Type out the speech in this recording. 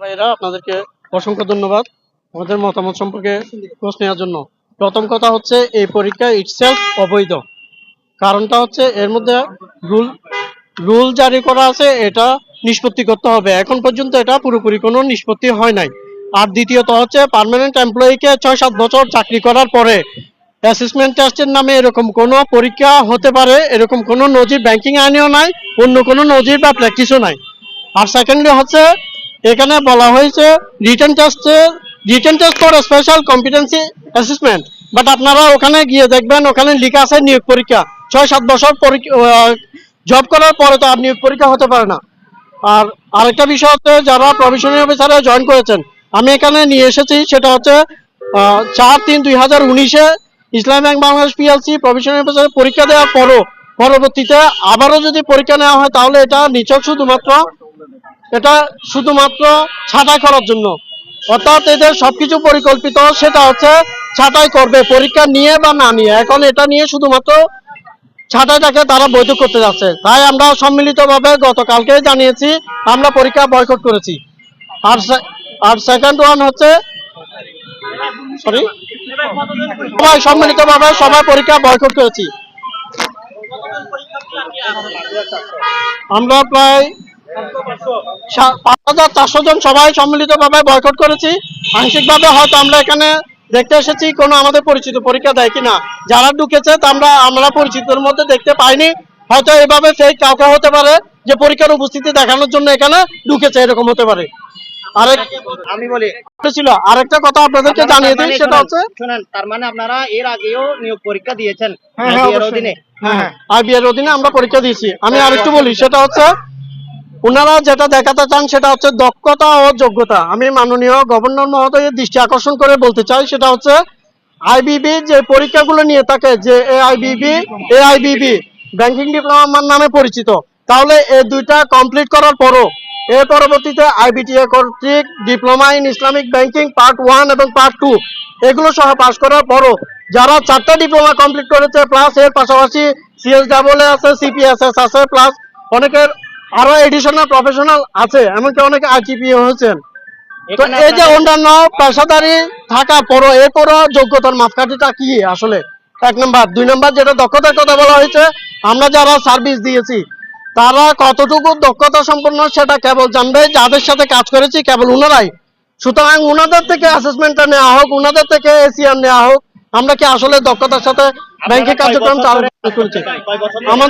ভাইয়েরা, আপনাদেরকে অসংখ্য ধন্যবাদ আমাদের মতামত সম্পর্কে খোঁজ নেওয়ার জন্য। প্রথম কথা হচ্ছে, এই পরীক্ষা ইটসেলফ অবৈধ। কারণটা হচ্ছে, এর মধ্যে রুল রুল জারি করা আছে, এটা নিষ্পত্তি করতে হবে। এখন পর্যন্ত এটা পুরোপুরি কোনো নিষ্পত্তি হয় নাই। আর দ্বিতীয়ত হচ্ছে পার্মানেন্ট এমপ্লয়িকে ছয় সাত বছর চাকরি করার পরে অ্যাসেসমেন্ট টেস্টের নামে এরকম কোনো পরীক্ষা হতে পারে, এরকম কোনো নজির ব্যাংকিং আইনেও নাই, অন্য কোনো নজির বা প্র্যাকটিসও নাই। আর সেকেন্ডলি হচ্ছে এখানে বলা হয়েছে রিটেন টেস্টে written test for special competency assessment but আপনারা ওখানে গিয়ে দেখবেন, ওখানে লেখা আছে নিয়োগ পরীক্ষা। ছয়, সাত বছর জব করার পরে তো আর নিয়োগ পরীক্ষা হতে পারে না। আর আরেকটা বিষয় হচ্ছে, যারা প্রফেশনাল অফিসারে জয়েন করেছেন, আমি এখানে নিয়ে এসেছি, সেটা হচ্ছে চার তিন দুই হাজার উনিশে Islam bank Bangladesh PLC professional অফিসারে পরীক্ষা দেওয়ার পরও, পরবর্তীতে আবারও যদি পরীক্ষা নেওয়া হয়, তাহলে এটা নিচক শুধুমাত্র এটা শুধুমাত্র ছাঁটাই করার জন্য। অর্থাৎ এদের সবকিছু পরিকল্পিত, সেটা হচ্ছে ছাঁটাই করবে, পরীক্ষা নিয়ে বা না নিয়ে। এখন এটা নিয়ে শুধুমাত্র ছাঁটাইটাকে তারা বৈধ করতে যাচ্ছে। তাই আমরা সম্মিলিতভাবে গতকালকে জানিয়েছি, আমরা পরীক্ষা বয়কট করেছি। আর আর সেকেন্ড ওয়ান হচ্ছে সরি সবাই সম্মিলিতভাবে সবাই পরীক্ষা বয়কট করেছি। আমরা প্রায় পাঁচ হাজার চারশো জন সবাই সম্মিলিতভাবে বয়কট করেছি। আংশিকভাবে হয়তো আমরা এখানে দেখতে এসেছি কোনো আমাদের পরিচিত পরীক্ষা দেয় কিনা। যারা ঢুকেছে তা আমরা আমরা পরিচিতর মধ্যে দেখতে পাইনি। হয়তো এভাবে সেই কাউকে হতে পারে যে পরীক্ষার উপস্থিতি দেখানোর জন্য এখানে ঢুকেছে এরকম হতে পারে। আরেক আমি বলি ছিল। আরেকটা কথা আপনাদেরকে জানিয়ে দিই মানে সেটা হচ্ছে শুনেন তার মানে আপনারা এর আগেও নিয়োগ পরীক্ষা দিয়েছেন হ্যাঁ, হ্যাঁ। অধীনে। হ্যাঁ হ্যাঁ। আইবিআর অধীনে আমরা পরীক্ষা দিয়েছি। আমি আরেকটু বলি সেটা হচ্ছে ওনারা যেটা দেখাতে চান সেটা হচ্ছে দক্ষতা ও যোগ্যতা। আমি মাননীয় গভর্নর মহোদয়ের দৃষ্টি আকর্ষণ করে বলতে চাই, সেটা হচ্ছে আইবিবি যে পরীক্ষাগুলো নিয়ে থাকে, যে A IBB A IBB banking diploma নামে পরিচিত, তাহলে এই দুইটা কমপ্লিট করার পরও এর পরবর্তীতে আইবিটিএ কর্তৃক diploma in Islamic banking part one এবং পার্ট টু এগুলো সহ পাশ করার পরও যারা চারটা ডিপ্লোমা কমপ্লিট করেছে প্লাস এর পাশাপাশি সিএস ডাবল এ আছে সিপিএসএস আছে প্লাস অনেকের আরও এডিশনাল প্রফেশনাল আছে এমনকি অনেকে আইটিপি হয়েছেন। তো এই যে অন্যান্য পেশাদারি থাকার পরও এরপরও যোগ্যতার মাপকাঠিটা কি আসলে? এক নম্বর। দুই নম্বর যেটা দক্ষতার কথা বলা হয়েছে আমরা যারা সার্ভিস দিয়েছি তারা কতটুকু দক্ষতা সম্পন্ন সেটা কেবল জানবে যাদের সাথে কাজ করেছি কেবল উনারাই। সুতরাং উনাদের থেকে অ্যাসেসমেন্টটা নেওয়া হোক উনাদের থেকে এসিআর নেওয়া হোক আমরা কি আসলে দক্ষতার সাথে ব্যাংকিং কার্যক্রম চালু করেছি?